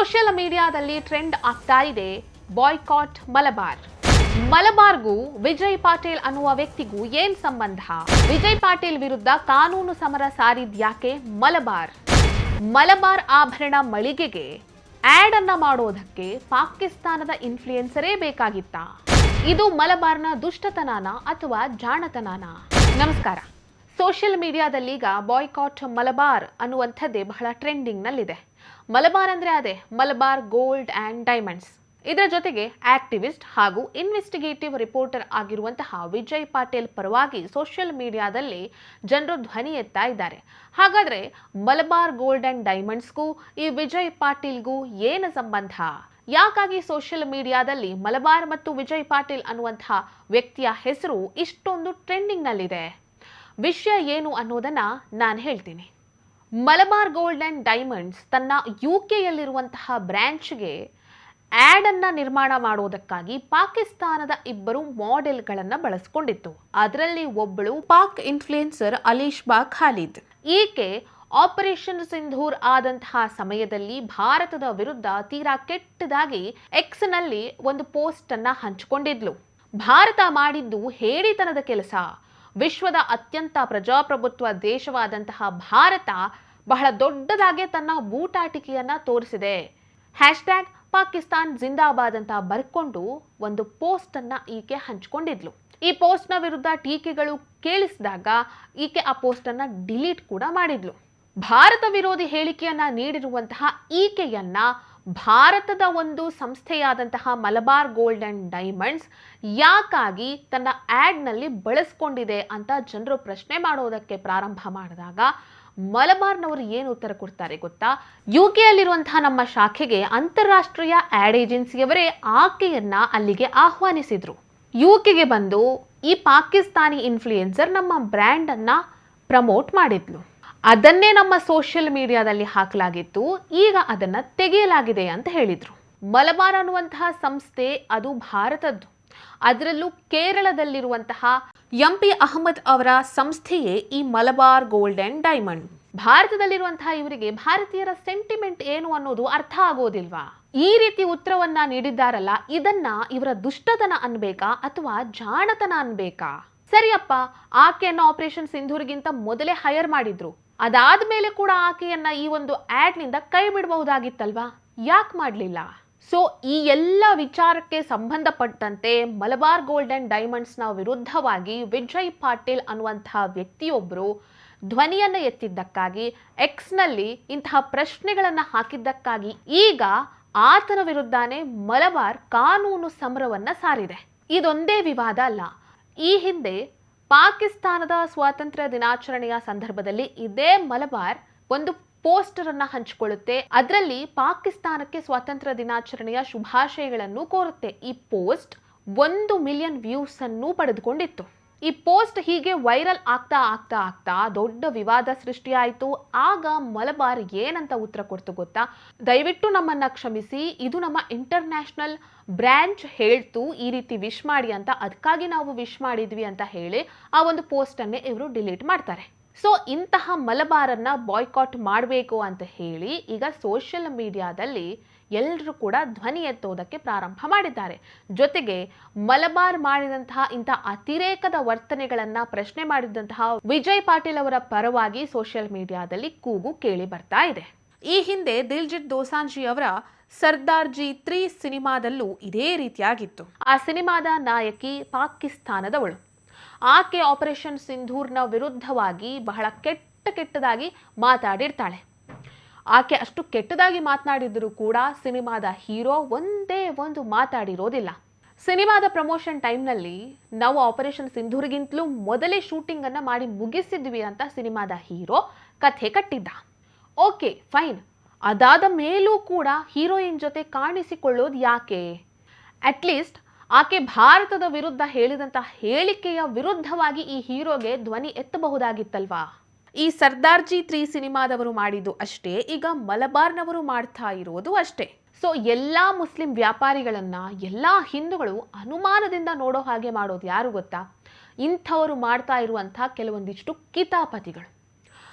Social ಮೀಡಿಯಾದಲ್ಲಿ trend ಆಗ್ತಾ ಇದೆ. ಬಾಯ್ಕಾಟ್ ಮಲಬಾರ್. ಮಲಬಾರ್ಗೂ ವಿಜಯ್ ಪಾಟೀಲ್ ಅನ್ನುವ ವ್ಯಕ್ತಿಗೂ ಏನ್ ಸಂಬಂಧ? ವಿಜಯ್ ಪಾಟೀಲ್ ವಿರುದ್ಧ ಕಾನೂನು ಸಮರ ಸಾರಿದ್ಯಾಕೆ ಮಲಬಾರ್? ಮಲಬಾರ್ ಆಭರಣ ಮಳಿಗೆಗೆ ಆಡ್ ಅನ್ನ ಮಾಡೋದಕ್ಕೆ ಪಾಕಿಸ್ತಾನದ ಇನ್ಫ್ಲೂಯೆನ್ಸರೇ ಬೇಕಾಗಿತ್ತ? ಇದು ಮಲಬಾರ್ನ ದುಷ್ಟತನಾನ ಅಥವಾ ಜಾಣತನಾನ? ನಮಸ್ಕಾರ. ಸೋಷಿಯಲ್ ಮೀಡಿಯಾದಲ್ಲೀಗ ಬಾಯ್ಕಾಟ್ ಮಲಬಾರ್ ಅನ್ನುವಂಥದ್ದೇ ಬಹಳ ಟ್ರೆಂಡಿಂಗ್ನಲ್ಲಿದೆ. ಮಲಬಾರ್ ಅಂದರೆ ಅದೇ, ಮಲಬಾರ್ ಗೋಲ್ಡ್ ಆ್ಯಂಡ್ ಡೈಮಂಡ್ಸ್. ಇದರ ಜೊತೆಗೆ ಆಕ್ಟಿವಿಸ್ಟ್ ಹಾಗೂ ಇನ್ವೆಸ್ಟಿಗೇಟಿವ್ ರಿಪೋರ್ಟರ್ ಆಗಿರುವಂತಹ ವಿಜಯ್ ಪಾಟೀಲ್ ಪರವಾಗಿ ಸೋಷಿಯಲ್ ಮೀಡಿಯಾದಲ್ಲಿ ಜನರು ಧ್ವನಿ ಎತ್ತಾ ಇದ್ದಾರೆ. ಹಾಗಾದ್ರೆ ಮಲಬಾರ್ ಗೋಲ್ಡ್ ಆ್ಯಂಡ್ ಡೈಮಂಡ್ಸ್ಗೂ ಈ ವಿಜಯ್ ಪಾಟೀಲ್ಗೂ ಏನು ಸಂಬಂಧ? ಯಾಕಾಗಿ ಸೋಷಿಯಲ್ ಮೀಡಿಯಾದಲ್ಲಿ ಮಲಬಾರ್ ಮತ್ತು ವಿಜಯ್ ಪಾಟೀಲ್ ಅನ್ನುವಂತಹ ವ್ಯಕ್ತಿಯ ಹೆಸರು ಇಷ್ಟೊಂದು ಟ್ರೆಂಡಿಂಗ್ನಲ್ಲಿದೆ? ವಿಷಯ ಏನು ಅನ್ನೋದನ್ನ ನಾನು ಹೇಳ್ತೀನಿ. ಮಲಬಾರ್ ಗೋಲ್ಡ್ ಆ್ಯಂಡ್ ಡೈಮಂಡ್ಸ್ ತನ್ನ ಯು ಕೆಯಲ್ಲಿರುವಂತಹ ಬ್ರ್ಯಾಂಚ್ಗೆ ಆ್ಯಡನ್ನು ಅನ್ನ ನಿರ್ಮಾಣ ಮಾಡುವುದಕ್ಕಾಗಿ ಪಾಕಿಸ್ತಾನದ ಇಬ್ಬರು ಮಾಡೆಲ್ಗಳನ್ನು ಬಳಸ್ಕೊಂಡಿತ್ತು. ಅದರಲ್ಲಿ ಒಬ್ಬಳು ಪಾಕ್ ಇನ್ಫ್ಲುಯೆನ್ಸರ್ ಅಲೀಶ್ ಬಾ ಖಾಲಿದ್. ಈಕೆ ಆಪರೇಷನ್ ಸಿಂಧೂರ್ ಆದಂತಹ ಸಮಯದಲ್ಲಿ ಭಾರತದ ವಿರುದ್ಧ ತೀರಾ ಕೆಟ್ಟದಾಗಿ ಎಕ್ಸ್ನಲ್ಲಿ ಒಂದು ಪೋಸ್ಟ್ ಅನ್ನ ಹಂಚಿಕೊಂಡಿದ್ಲು. ಭಾರತ ಮಾಡಿದ್ದು ಹೇಡಿತನದ ಕೆಲಸ. ವಿಶ್ವದ ಅತ್ಯಂತ ಪ್ರಜಾಪ್ರಭುತ್ವ ದೇಶವಾದಂತಹ ಭಾರತ ಬಹಳ ದೊಡ್ಡದಾಗಿ ತನ್ನ ಬೂಟಾಟಿಕೆಯನ್ನ ತೋರಿಸಿದೆ. ಹ್ಯಾಶ್ಟ್ಯಾಗ್ ಪಾಕಿಸ್ತಾನ್ ಜಿಂದಾಬಾದ್ ಅಂತ ಬರ್ಕೊಂಡು ಒಂದು ಪೋಸ್ಟ್ ಅನ್ನ ಈಕೆ ಹಂಚಿಕೊಂಡಿದ್ಲು. ಈ ಪೋಸ್ಟ್ನ ವಿರುದ್ಧ ಟೀಕೆಗಳು ಕೇಳಿಸಿದಾಗ ಈಕೆ ಆ ಪೋಸ್ಟ್ ಅನ್ನ ಡಿಲೀಟ್ ಕೂಡ ಮಾಡಿದ್ಲು. ಭಾರತ ವಿರೋಧಿ ಹೇಳಿಕೆಯನ್ನ ನೀಡಿರುವಂತಹ ಈಕೆಯನ್ನ ಭಾರತದ ಒಂದು ಸಂಸ್ಥೆಯಾದಂತಹ ಮಲಬಾರ್ ಗೋಲ್ಡ್ ಅಂಡ್ ಡೈಮಂಡ್ಸ್ ಯಾಕಾಗಿ ತನ್ನ ಆ್ಯಡ್ನಲ್ಲಿ ಬಳಸ್ಕೊಂಡಿದೆ ಅಂತ ಜನರು ಪ್ರಶ್ನೆ ಮಾಡೋದಕ್ಕೆ ಪ್ರಾರಂಭ ಮಾಡಿದಾಗ ಮಲಬಾರ್ನವರು ಏನು ಉತ್ತರ ಕೊಡ್ತಾರೆ ಗೊತ್ತಾ? ಯು ಕೆಯಲ್ಲಿರುವಂತಹ ನಮ್ಮ ಶಾಖೆಗೆ ಅಂತಾರಾಷ್ಟ್ರೀಯ ಆಡ್ ಏಜೆನ್ಸಿಯವರೇ ಆಕೆಯನ್ನ ಅಲ್ಲಿಗೆ ಆಹ್ವಾನಿಸಿದ್ರು. ಯು ಕೆಗೆ ಬಂದು ಈ ಪಾಕಿಸ್ತಾನಿ ಇನ್ಫ್ಲೂಯೆನ್ಸರ್ ನಮ್ಮ ಬ್ರ್ಯಾಂಡ್ ಅನ್ನ ಪ್ರಮೋಟ್ ಮಾಡಿದ್ಲು. ಅದನ್ನೇ ನಮ್ಮ ಸೋಷಿಯಲ್ ಮೀಡಿಯಾದಲ್ಲಿ ಹಾಕಲಾಗಿತ್ತು. ಈಗ ಅದನ್ನ ತೆಗೆಯಲಾಗಿದೆ ಅಂತ ಹೇಳಿದ್ರು. ಮಲಬಾರ್ ಅನ್ನುವಂತಹ ಸಂಸ್ಥೆ ಅದು ಭಾರತದ್ದು. ಅದರಲ್ಲೂ ಕೇರಳದಲ್ಲಿರುವಂತಹ ಎಂ ಪಿ ಅಹಮದ್ ಅವರ ಸಂಸ್ಥೆಯೇ ಈ ಮಲಬಾರ್ ಗೋಲ್ಡ್ ಅಂಡ್ ಡೈಮಂಡ್ ಭಾರತದಲ್ಲಿರುವಂತಹ ಇವರಿಗೆ ಭಾರತೀಯರ ಸೆಂಟಿಮೆಂಟ್ ಏನು ಅನ್ನೋದು ಅರ್ಥ ಆಗೋದಿಲ್ವಾ? ಈ ರೀತಿ ಉತ್ತರವನ್ನ ನೀಡಿದ್ದಾರಲ್ಲ, ಇದನ್ನ ಇವರ ದುಷ್ಟತನ ಅನ್ಬೇಕಾ ಅಥವಾ ಜಾಣತನ ಅನ್ಬೇಕಾ? ಸರಿಯಪ್ಪ, ಆಕೆಯನ್ನು ಆಪರೇಷನ್ ಸಿಂಧೂರಿಗಿಂತ ಮೊದಲೇ ಹೈಯರ್ ಮಾಡಿದ್ರು. ಅದಾದ್ಮೇಲೆ ಕೂಡ ಆಕೆಯನ್ನ ಈ ಒಂದು ಆಡ್ನಿಂದ ಕೈ ಬಿಡಬಹುದಾಗಿತ್ತಲ್ವಾ? ಯಾಕೆ ಮಾಡಲಿಲ್ಲ? ಸೊ ಈ ಎಲ್ಲ ವಿಚಾರಕ್ಕೆ ಸಂಬಂಧಪಟ್ಟಂತೆ ಮಲಬಾರ್ ಗೋಲ್ಡ್ ಅಂಡ್ ಡೈಮಂಡ್ಸ್ನ ವಿರುದ್ಧವಾಗಿ ವಿಜಯ್ ಪಾಟೀಲ್ ಅನ್ನುವಂತಹ ವ್ಯಕ್ತಿಯೊಬ್ಬರು ಧ್ವನಿಯನ್ನ ಎತ್ತಿದ್ದಕ್ಕಾಗಿ ಎಕ್ಸ್ನಲ್ಲಿ ಇಂತಹ ಪ್ರಶ್ನೆಗಳನ್ನು ಹಾಕಿದ್ದಕ್ಕಾಗಿ ಈಗ ಆತನ ವಿರುದ್ಧನೇ ಮಲಬಾರ್ ಕಾನೂನು ಸಮರವನ್ನ ಸಾರಿದೆ. ಇದೊಂದೇ ವಿವಾದ ಅಲ್ಲ. ಈ ಹಿಂದೆ ಪಾಕಿಸ್ತಾನದ ಸ್ವಾತಂತ್ರ್ಯ ದಿನಾಚರಣೆಯ ಸಂದರ್ಭದಲ್ಲಿ ಇದೇ ಮಲಬಾರ್ ಒಂದು ಪೋಸ್ಟರ್ ಅನ್ನ ಹಂಚಿಕೊಳ್ಳುತ್ತೆ. ಅದರಲ್ಲಿ ಪಾಕಿಸ್ತಾನಕ್ಕೆ ಸ್ವಾತಂತ್ರ್ಯ ದಿನಾಚರಣೆಯ ಶುಭಾಶಯಗಳನ್ನು ಕೋರುತ್ತೆ. ಈ ಪೋಸ್ಟ್ ಒಂದು ಮಿಲಿಯನ್ ವ್ಯೂಸ್ ಅನ್ನು ಪಡೆದುಕೊಂಡಿತ್ತು. ಈ ಪೋಸ್ಟ್ ಹೀಗೆ ವೈರಲ್ ಆಗ್ತಾ ಆಗ್ತಾ ಆಗ್ತಾ ದೊಡ್ಡ ವಿವಾದ ಸೃಷ್ಟಿಯಾಯಿತು. ಆಗ ಮಲಬಾರ್ ಏನಂತ ಉತ್ತರ ಕೊಡ್ತು ಗೊತ್ತಾ? ದಯವಿಟ್ಟು ನಮ್ಮನ್ನ ಕ್ಷಮಿಸಿ, ಇದು ನಮ್ಮ ಇಂಟರ್ನ್ಯಾಷನಲ್ ಬ್ರ್ಯಾಂಚ್ ಹೇಳ್ತು, ಈ ರೀತಿ ವಿಶ್ ಮಾಡಿ ಅಂತ, ಅದಕ್ಕಾಗಿ ನಾವು ವಿಶ್ ಮಾಡಿದ್ವಿ ಅಂತ ಹೇಳಿ ಆ ಒಂದು ಪೋಸ್ಟನ್ನೇ ಇವರು ಡಿಲೀಟ್ ಮಾಡ್ತಾರೆ. ಸೊ ಇಂತಹ ಮಲಬಾರನ್ನ ಬಾಯ್ಕಾಟ್ ಮಾಡಬೇಕು ಅಂತ ಹೇಳಿ ಈಗ ಸೋಷಿಯಲ್ ಮೀಡಿಯಾದಲ್ಲಿ ಎಲ್ಲರೂ ಕೂಡ ಧ್ವನಿ ಎತ್ತೋದಕ್ಕೆ ಪ್ರಾರಂಭ ಮಾಡಿದ್ದಾರೆ. ಜೊತೆಗೆ ಮಲಬಾರ್ ಮಾಡಿದಂತಹ ಇಂತಹ ಅತಿರೇಕದ ವರ್ತನೆಗಳನ್ನ ಪ್ರಶ್ನೆ ಮಾಡಿದಂತಹ ವಿಜಯ್ ಪಾಟೀಲ್ ಅವರ ಪರವಾಗಿ ಸೋಷಿಯಲ್ ಮೀಡಿಯಾದಲ್ಲಿ ಕೂಗು ಕೇಳಿ ಬರ್ತಾ ಇದೆ. ಈ ಹಿಂದೆ ದಿಲ್ಜಿತ್ ದೋಸಾಂಜಿ ಅವರ ಸರ್ದಾರ್ ಜಿ ತ್ರೀ ಸಿನಿಮಾದಲ್ಲೂ ಇದೇ ರೀತಿಯಾಗಿತ್ತು. ಆ ಸಿನಿಮಾದ ನಾಯಕಿ ಪಾಕಿಸ್ತಾನದವಳು. ಆಕೆ ಆಪರೇಷನ್ ಸಿಂಧೂರ್ನ ವಿರುದ್ಧವಾಗಿ ಬಹಳ ಕೆಟ್ಟ ಕೆಟ್ಟದಾಗಿ ಮಾತಾಡಿರ್ತಾಳೆ. ಆಕೆ ಅಷ್ಟು ಕೆಟ್ಟದಾಗಿ ಮಾತನಾಡಿದರೂ ಕೂಡ ಸಿನಿಮಾದ ಹೀರೋ ಒಂದೇ ಒಂದು ಮಾತಾಡಿರೋದಿಲ್ಲ. ಸಿನಿಮಾದ ಪ್ರಮೋಷನ್ ಟೈಮ್ನಲ್ಲಿ ನಾವು ಆಪರೇಷನ್ ಸಿಂಧೂರ್ಗಿಂತಲೂ ಮೊದಲೇ ಶೂಟಿಂಗ್ ಅನ್ನ ಮಾಡಿ ಮುಗಿಸಿದ್ವಿ ಅಂತ ಸಿನಿಮಾದ ಹೀರೋ ಕಥೆ ಕಟ್ಟಿದ್ದ. Okay, fine. ಅದಾದ ಮೇಲೂ ಕೂಡ ಹೀರೋಯಿನ್ ಜೊತೆ ಕಾಣಿಸಿಕೊಳ್ಳೋದು ಯಾಕೆ? ಅಟ್ಲೀಸ್ಟ್ ಆಕೆ ಭಾರತದ ವಿರುದ್ಧ ಹೇಳಿದಂತ ಹೇಳಿಕೆಯ ವಿರುದ್ಧವಾಗಿ ಈ ಹೀರೋಗೆ ಧ್ವನಿ ಎತ್ತಬಹುದಾಗಿತ್ತಲ್ವಾ? ಈ ಸರ್ದಾರ್ಜಿ ತ್ರೀ ಸಿನಿಮಾದವರು ಮಾಡಿದ್ದು ಅಷ್ಟೇ, ಈಗ ಮಲಬಾರ್ನವರು ಮಾಡ್ತಾ ಇರೋದು ಅಷ್ಟೇ. ಸೊ ಎಲ್ಲ ಮುಸ್ಲಿಂ ವ್ಯಾಪಾರಿಗಳನ್ನ, ಎಲ್ಲ ಹಿಂದೂಗಳು ಅನುಮಾನದಿಂದ ನೋಡೋ ಹಾಗೆ ಮಾಡೋದು ಯಾರು ಗೊತ್ತಾ? ಇಂಥವರು ಮಾಡ್ತಾ ಇರುವಂಥ ಕೆಲವೊಂದಿಷ್ಟು ಕಿತಾಪತಿಗಳು.